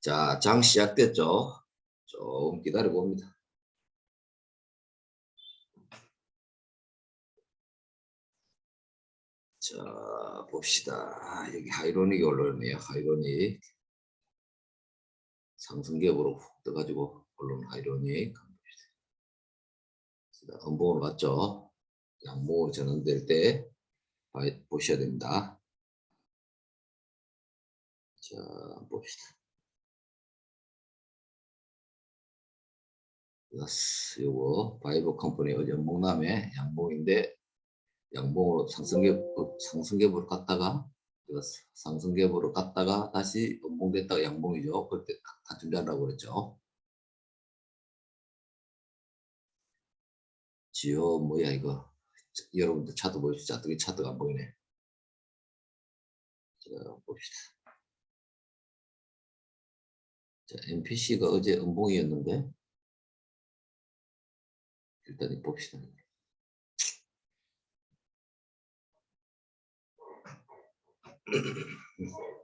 자, 장 시작됐죠? 좀 기다리고 옵니다. 자, 봅시다. 여기 하이로닉이 올라오네요. 하이로닉. 상승기업으로 훅 떠가지고 올라온 하이로닉. 자, 음봉으로 갔죠? 양봉으로 전환될 때 봐- 보셔야 됩니다. 자, 봅시다. 요거 바이버 컴퍼니 어제 목남에 양봉인데 양봉으로 상승갭 어, 상승갭으로 갔다가 이거 상승갭으로 갔다가 다시 음봉됐다가 양봉이죠. 그때 다 준비하라고 그랬죠. 지요 뭐야 이거 여러분들 차트 보십시오. 어떻게 차트가 안 보이네. 자 봅시다. 자 MPC가 어제 음봉이었는데 일단 봅시다.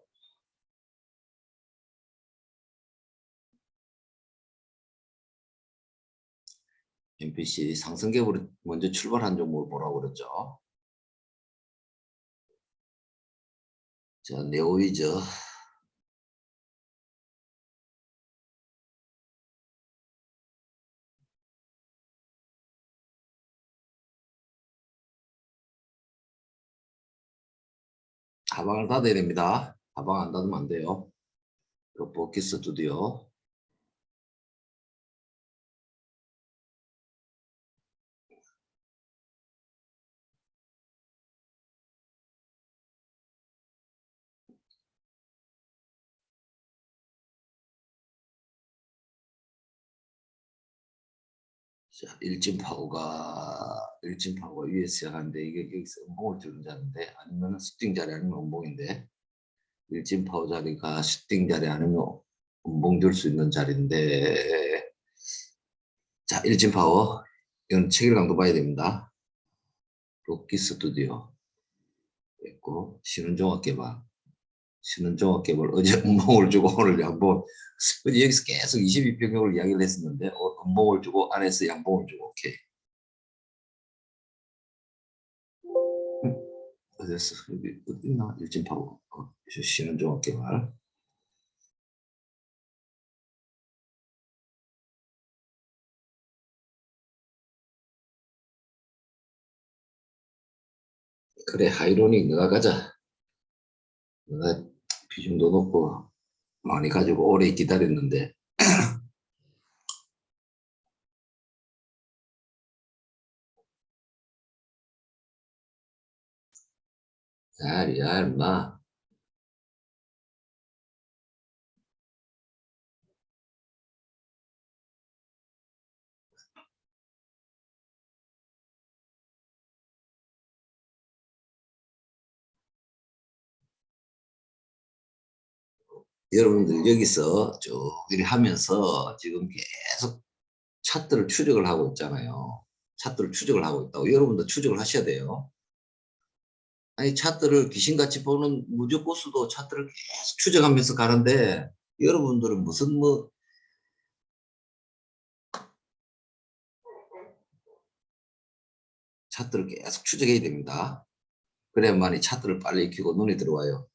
MPC 상승갭으로 먼저 출발한 종목을 보라고 그랬죠. 자, 네오이저. 하방을 닫아야 됩니다. 하방 안 닫으면 안 돼요. 로보키 스튜디오. 자, 일진파고가 일진파고가 위에 시작하는데 이게 여기서 음봉을 들은 자리인데 아니면 슈팅 자리 아니면 음봉인데 일진파고 자리가 슈팅 자리 아니면 음봉 들수 있는 자리인데 자 일진파워 이건 체결 강도 봐야 됩니다. 로키 스튜디오. 있고 신은종합 개발 신은종합개발 어제 음봉을 주고 오늘 양봉 어제 여기서 계속 22평형을 이야기를 했었는데 어, 음봉을 주고 안에서 양봉을 주고 오케이. 음, 어디였어? 여기 어디 있나? 일진파워 어, 신은종합개발 그래 하이로닉 너가 가자. 내가 비중도 높고 많이 가지고 오래 기다렸는데 잘이야 임마 여러분들 여기서 쭉 이렇게 하면서 지금 계속 차트를 추적을 하고 있잖아요. 차트를 추적을 하고 있다고 여러분도 추적을 하셔야 돼요. 아니 차트를 귀신같이 보는 무조고수도 차트를 계속 추적하면서 가는데 여러분들은 무슨 뭐 차트를 계속 추적해야 됩니다. 그래야만이 차트를 빨리 익히고 눈에 들어와요.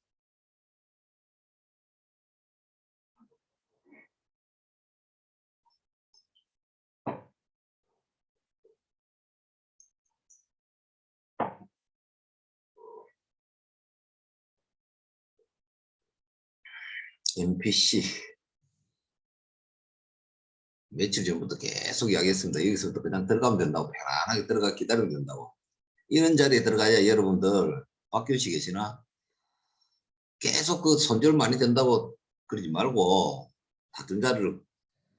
MPC 며칠 전부터 계속 이야기했습니다. 여기서부터 그냥 들어가면 된다고 편안하게 들어가 기다리면 된다고 이런 자리에 들어가야 여러분들 박교시 계시나 계속 그 손절 많이 된다고 그러지 말고 다른 자리를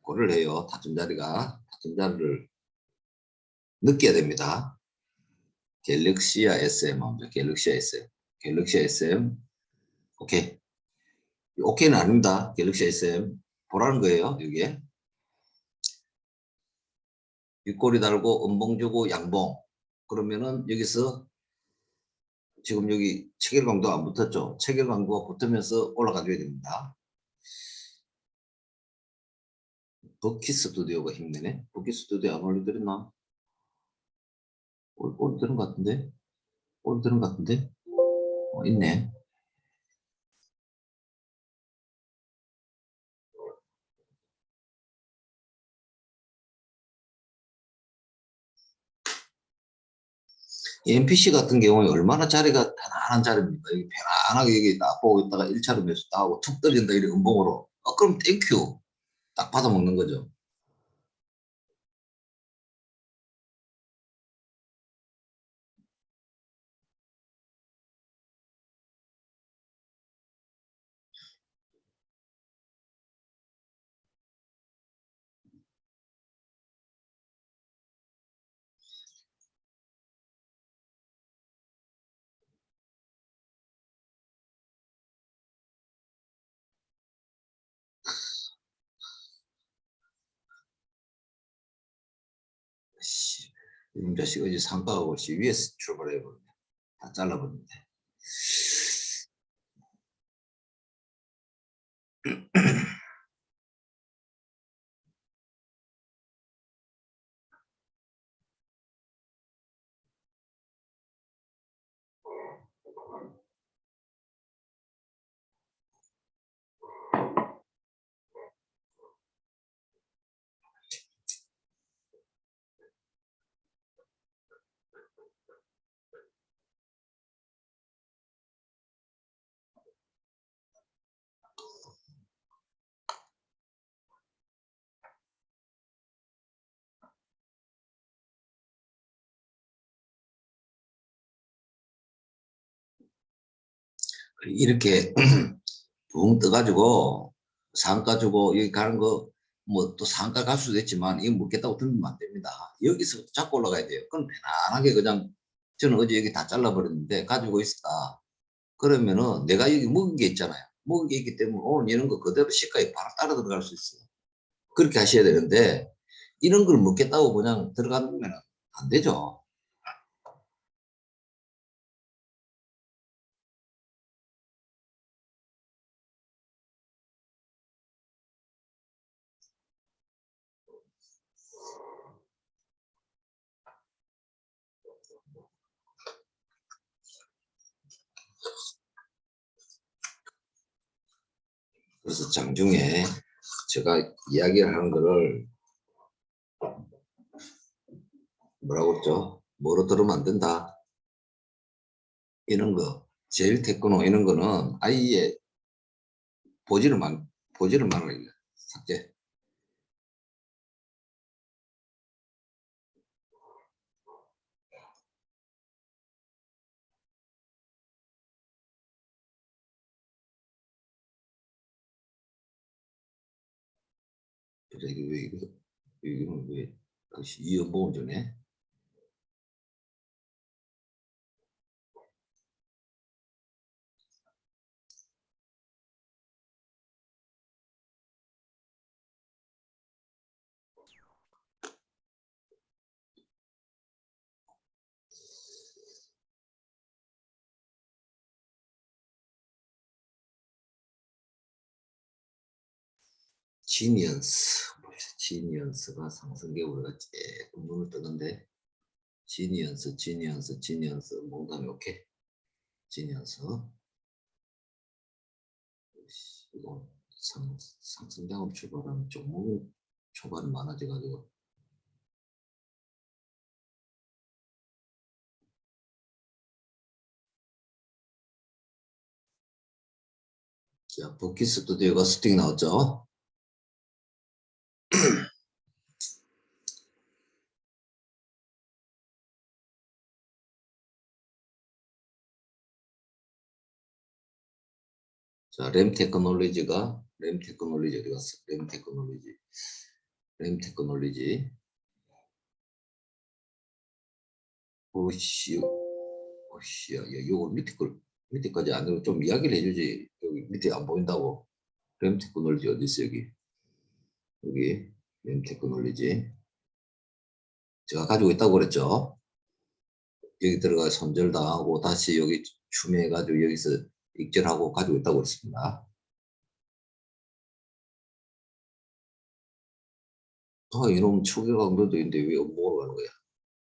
고려를 해요. 다른 자리가 다른 자리를 느껴야 됩니다. 갤럭시아 SM 합니다. 갤럭시아 SM 갤럭시아 SM 오케이 오케이는 아닙니다. 갤럭시 SM 보라는 거예요. 여기에 윗꼬리 달고 음봉 주고 양봉 그러면은 여기서 지금 여기 체결광도 안 붙었죠. 체결광도가 붙으면서 올라가줘야 됩니다. 버키 스튜디오가 힘내네. 버키 스튜디오 안 올려드렸나? 올, 올려드린 것 같은데? 올려드린 것 같은데? 어, 있네. NPC 같은 경우에 얼마나 자리가 편안한 자리입니까? 여기 편안하게 여기 딱 보고 있다가 1차로 매수 딱 하고 툭 떨어진다 이래 음봉으로. 어, 그럼 땡큐. 딱 받아먹는 거죠. 씨, 이놈 자식 어제 상가하고 씨 위에서 출발해버렸네. 다 잘라버렸네. 이렇게 붕 떠가지고 상가 주고 여기 가는 거 뭐 또 상가 갈 수도 있지만 이거 먹겠다고 덤비면 안 됩니다. 여기서 잡고 올라가야 돼요. 그럼 편안하게 그냥 저는 어제 여기 다 잘라버렸는데 가지고 있었다. 그러면은 내가 여기 먹은 게 있잖아요. 먹은 게 있기 때문에 오늘 이런 거 그대로 시가에 바로 따라 들어갈 수 있어요. 그렇게 하셔야 되는데 이런 걸 먹겠다고 그냥 들어가면 안 되죠. 그래서 장중에 제가 이야기를 하는 거를 뭐라고 했죠? 뭐로 들으면 안 된다. 이런 거, 제일 테크노 이런 거는 아예 보지를 말, 보지를 말아야 돼. 삭제. 이게 왜, 이거, 이거는 왜, 다시 이연봉을 전에? 지니언스. 지니언스가 상승계 우리가 조금 눈을 뜨는데 지니언스 지니언스 지니언스. 몽담이 오케이 지니언스. 이거 상, 상승 작업 출발하면 종목이 초반에 많아져 가지고. 자 복귀 스튜디오가 스틱 나왔죠 자, 램 테크놀로지가 램 테크놀로지 어디 갔어? 램 테크놀로지. 램 테크놀로지. 오씨, 오씨, 야, 이거 밑에 걸 밑에까지 안 되고 좀 이야기를 해 주지. 여기 밑에 안 보인다고. 램 테크놀로지 어디 있어 여기? 여기 램 테크놀로지. 제가 가지고 있다고 그랬죠. 여기 들어가 손절당하고 다시 여기 추매해가지고 여기서 익절하고 가지고 있다고 그랬습니다. 아, 이놈 초계 강도도 있는데 왜 업무로 가는 거야?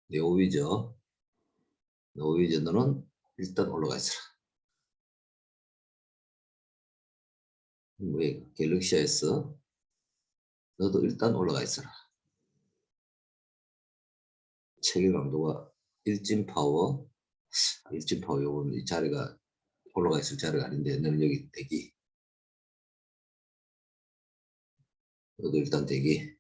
네오위저. 네오위저 너는 일단 올라가 있어라. 왜 갤럭시 에서 너도 일단 올라가 있어라. 체계 강도가 일진 파워, 일진 파워 요거는 이 자리가 올라가 있을 자리가 아닌데 너는 여기 대기. 너도 일단 대기.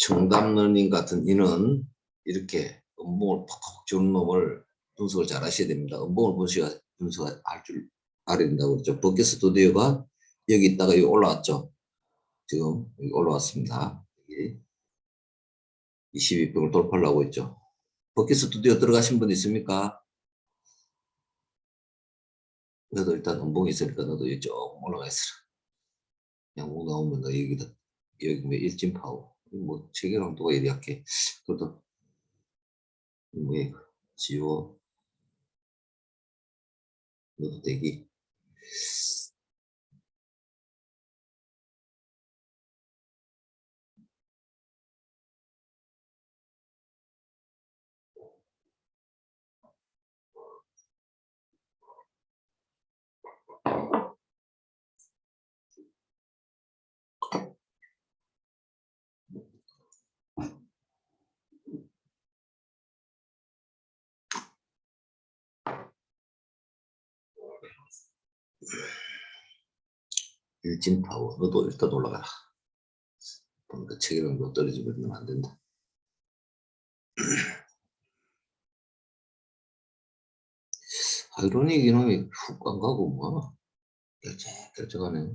청담 러닝 같은 이는 이렇게 음봉을 팍팍 주는 놈을 분석을 잘 하셔야 됩니다. 음봉을 분석, 분석할 줄 알아야 된다고 그랬죠. 버킷 스튜디오가 여기 있다가 여기 올라왔죠. 지금 여기 올라왔습니다. 여기 22평을 돌파하려고 했죠. 버킷 스튜디오 들어가신 분 있습니까? 너도 일단 음봉이 있으니까 너도 이쪽 올라가 있어라. 양봉 나오면 너 여기다 여기 뭐 일진 파워 뭐 체계강도가 이리 약해 그래도 뭐 지워. 너도 대기 일진 파워. 너도 일단 올라가라. 보니까 체계강도 떨어지면 안 된다. 아이러닉 이놈이 훅 안 가고 뭐. 결제 결제가네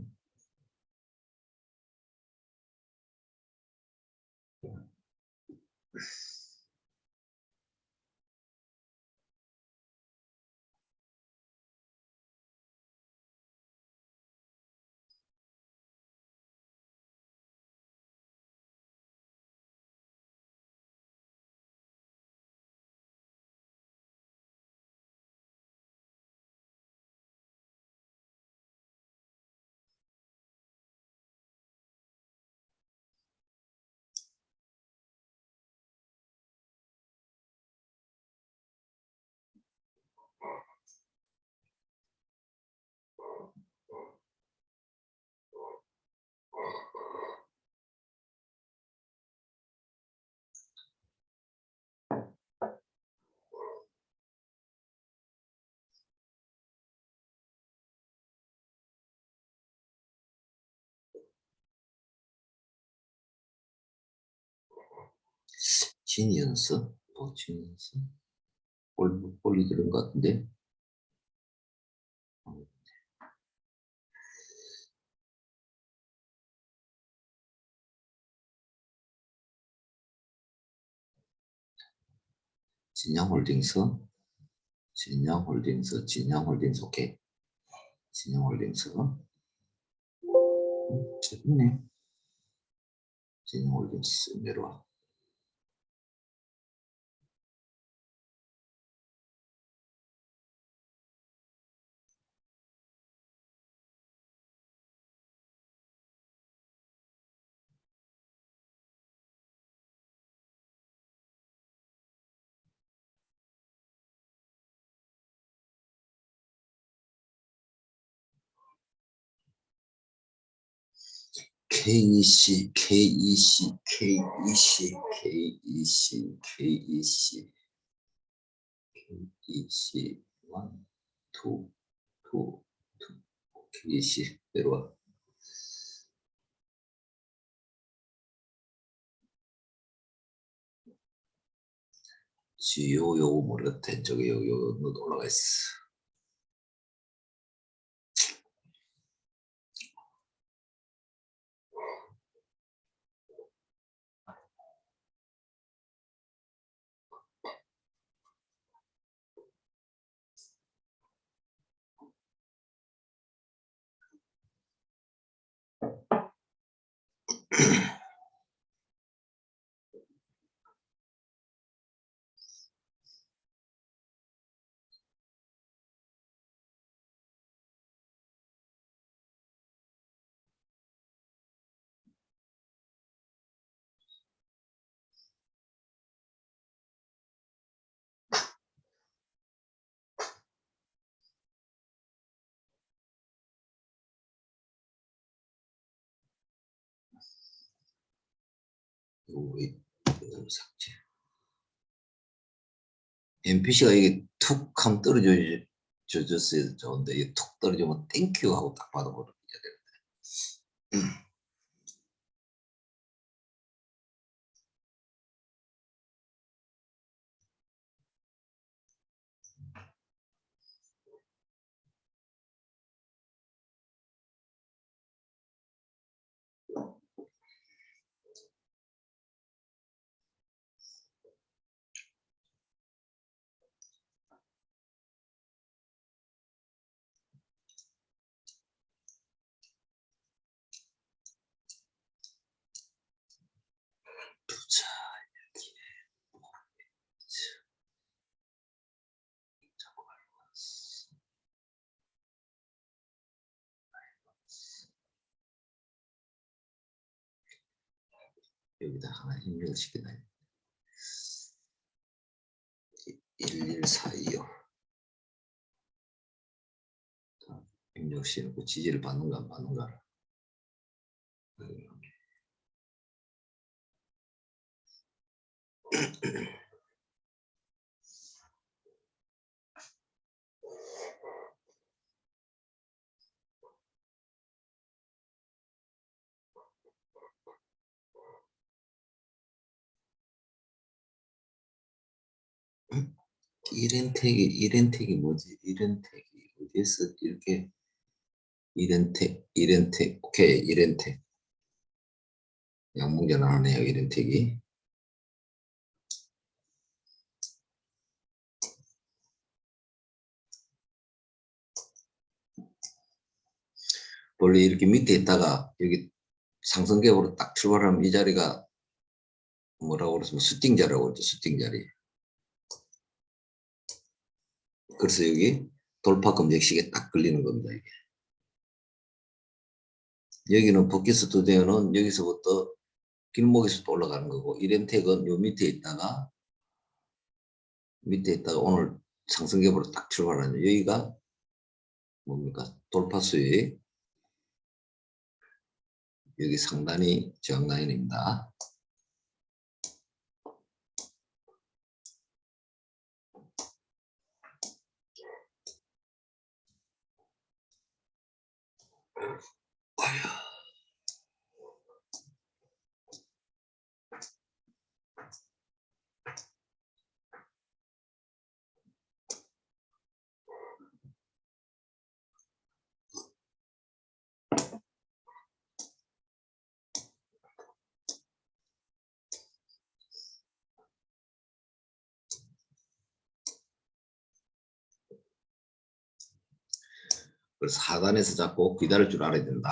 진연서 뭐 진연서 올 올리 들은 것 같은데? 진양홀딩스 진양홀딩스 진양홀딩스 오케이. 진양홀딩스 음, 재밌네. 진양홀딩스 내려와 KEC, KEC, KEC, KEC, KEC, KEC, one, two, two, two, KEC 내려와. 지요 요거 모르겠다. 저기 요, 요, 요 올라가 있어. 우리 이거 삭제. NPC가 이게 툭 하면 떨어져 줬어야 좋은데 이게 툭 떨어지면 땡큐 하고 딱 받아버려야 되는데. 여기다 하나 입력을 시키다. 11425 입력 시놓고 지지를 받는가 안 받는가 이렌택이 이렌택이 뭐지? 이렌택이 어디에서 이렇게 이렌택 이렌택 오케이 이렌택. 양봉전 하네요 이렌택이. 원래 이렇게 밑에 있다가 여기 상승계으로 딱 출발하면 이 자리가 뭐라고 그러면 수팅 자리라고 그러죠 수팅 자리 그래서 여기 돌파 검색식에 딱 걸리는 겁니다. 이게. 여기는 버킷스 두대어는 여기서부터 길목에서부터 올라가는 거고 이렌텍은 요 밑에 있다가 밑에 있다가 오늘 상승ገብ으로 딱 출발하는 여기가 뭡니까 돌파 수익 여기 상단이 저항 라인입니다. 아휴. 하단에서 잡고 기다릴 줄 알아야 된다.